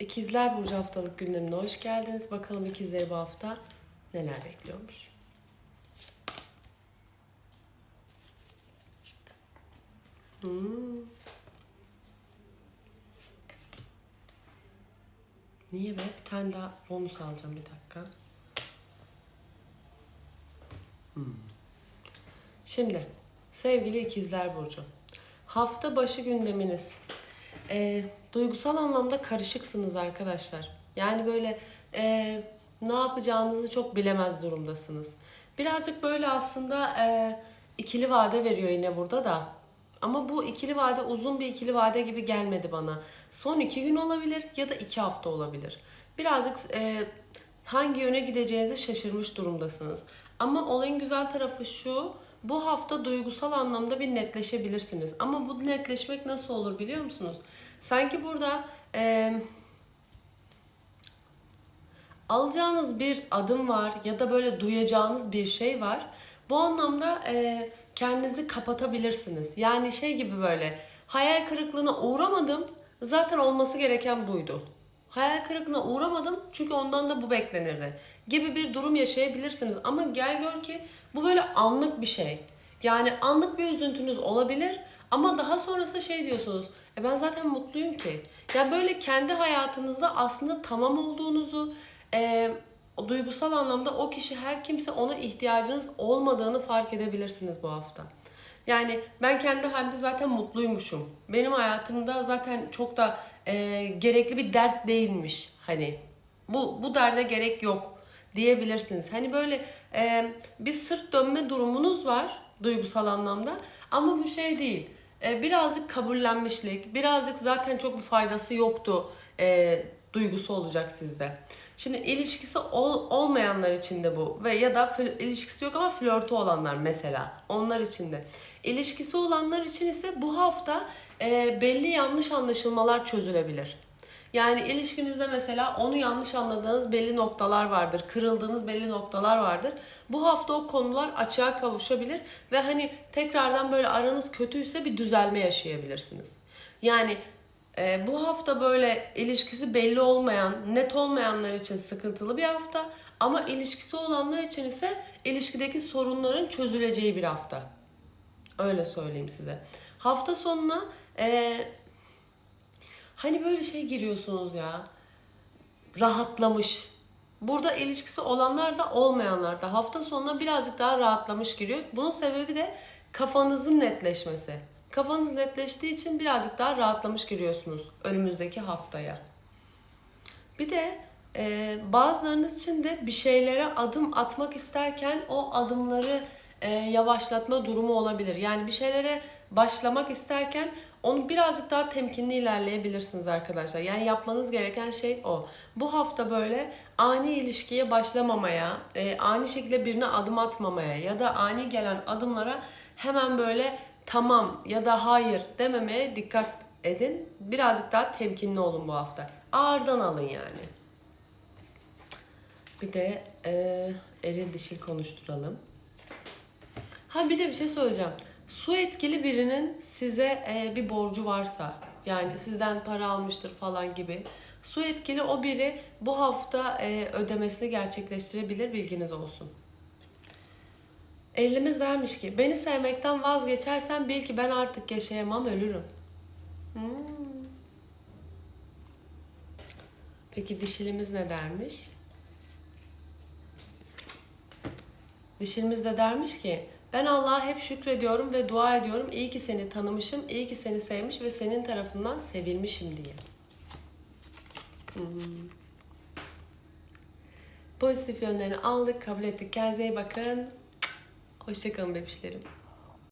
İkizler Burcu haftalık gündemine hoş geldiniz. Bakalım ikizleri bu hafta neler bekliyormuş. Hmm. Niye be? Bir tane daha bonus alacağım bir dakika. Hmm. Şimdi sevgili ikizler Burcu. Hafta başı gündeminiz. Ee, duygusal anlamda karışıksınız arkadaşlar. Yani böyle e, ne yapacağınızı çok bilemez durumdasınız. Birazcık böyle aslında e, ikili vade veriyor yine burada da. Ama bu ikili vade uzun bir ikili vade gibi gelmedi bana. Son iki gün olabilir ya da iki hafta olabilir. Birazcık e, hangi yöne gideceğinizi şaşırmış durumdasınız. Ama olayın güzel tarafı şu. Bu hafta duygusal anlamda bir netleşebilirsiniz. Ama bu netleşmek nasıl olur biliyor musunuz? Sanki burada e, alacağınız bir adım var ya da böyle duyacağınız bir şey var. Bu anlamda e, kendinizi kapatabilirsiniz. Yani şey gibi böyle hayal kırıklığına uğramadım. Zaten olması gereken buydu. Hayal kırıklığına uğramadım çünkü ondan da bu beklenirdi. Gibi bir durum yaşayabilirsiniz. Ama gel gör ki bu böyle anlık bir şey. Yani anlık bir üzüntünüz olabilir ama daha sonrasında şey diyorsunuz. E ben zaten mutluyum ki. Yani böyle kendi hayatınızda aslında tamam olduğunuzu, e, duygusal anlamda o kişi her kimse ona ihtiyacınız olmadığını fark edebilirsiniz bu hafta. Yani ben kendi halimde zaten mutluymuşum. Benim hayatımda zaten çok da e, gerekli bir dert değilmiş. Hani bu bu derde gerek yok diyebilirsiniz. Hani böyle e, bir sırt dönme durumunuz var duygusal anlamda ama bu şey değil. E, birazcık kabullenmişlik, birazcık zaten çok bir faydası yoktu e, duygusu olacak sizde. Şimdi ilişkisi ol, olmayanlar için de bu ve ya da fl- ilişkisi yok ama flörtü olanlar mesela onlar için de. İlişkisi olanlar için ise bu hafta e, belli yanlış anlaşılmalar çözülebilir. Yani ilişkinizde mesela onu yanlış anladığınız belli noktalar vardır. Kırıldığınız belli noktalar vardır. Bu hafta o konular açığa kavuşabilir ve hani tekrardan böyle aranız kötüyse bir düzelme yaşayabilirsiniz. Yani e, bu hafta böyle ilişkisi belli olmayan, net olmayanlar için sıkıntılı bir hafta ama ilişkisi olanlar için ise ilişkideki sorunların çözüleceği bir hafta. Öyle söyleyeyim size. Hafta sonuna e, hani böyle şey giriyorsunuz ya. Rahatlamış. Burada ilişkisi olanlar da olmayanlar da hafta sonuna birazcık daha rahatlamış giriyor. Bunun sebebi de kafanızın netleşmesi. Kafanız netleştiği için birazcık daha rahatlamış giriyorsunuz önümüzdeki haftaya. Bir de e, bazılarınız için de bir şeylere adım atmak isterken o adımları e, yavaşlatma durumu olabilir. Yani bir şeylere başlamak isterken onu birazcık daha temkinli ilerleyebilirsiniz arkadaşlar. Yani yapmanız gereken şey o. Bu hafta böyle ani ilişkiye başlamamaya, e, ani şekilde birine adım atmamaya ya da ani gelen adımlara hemen böyle tamam ya da hayır dememeye dikkat edin. Birazcık daha temkinli olun bu hafta. Ağırdan alın yani. Bir de e, eril dişil konuşturalım. Ha bir de bir şey söyleyeceğim. Su etkili birinin size e, bir borcu varsa yani sizden para almıştır falan gibi. Su etkili o biri bu hafta e, ödemesini gerçekleştirebilir bilginiz olsun. Erilimiz dermiş ki beni sevmekten vazgeçersen bil ki ben artık yaşayamam ölürüm. Hmm. Peki dişilimiz ne dermiş? Dişilimiz de dermiş ki ben Allah'a hep şükrediyorum ve dua ediyorum. İyi ki seni tanımışım, iyi ki seni sevmiş ve senin tarafından sevilmişim diye. Hmm. Pozitif yönlerini aldık, kabul ettik. Kendinize iyi bakın. Hoşçakalın bebişlerim.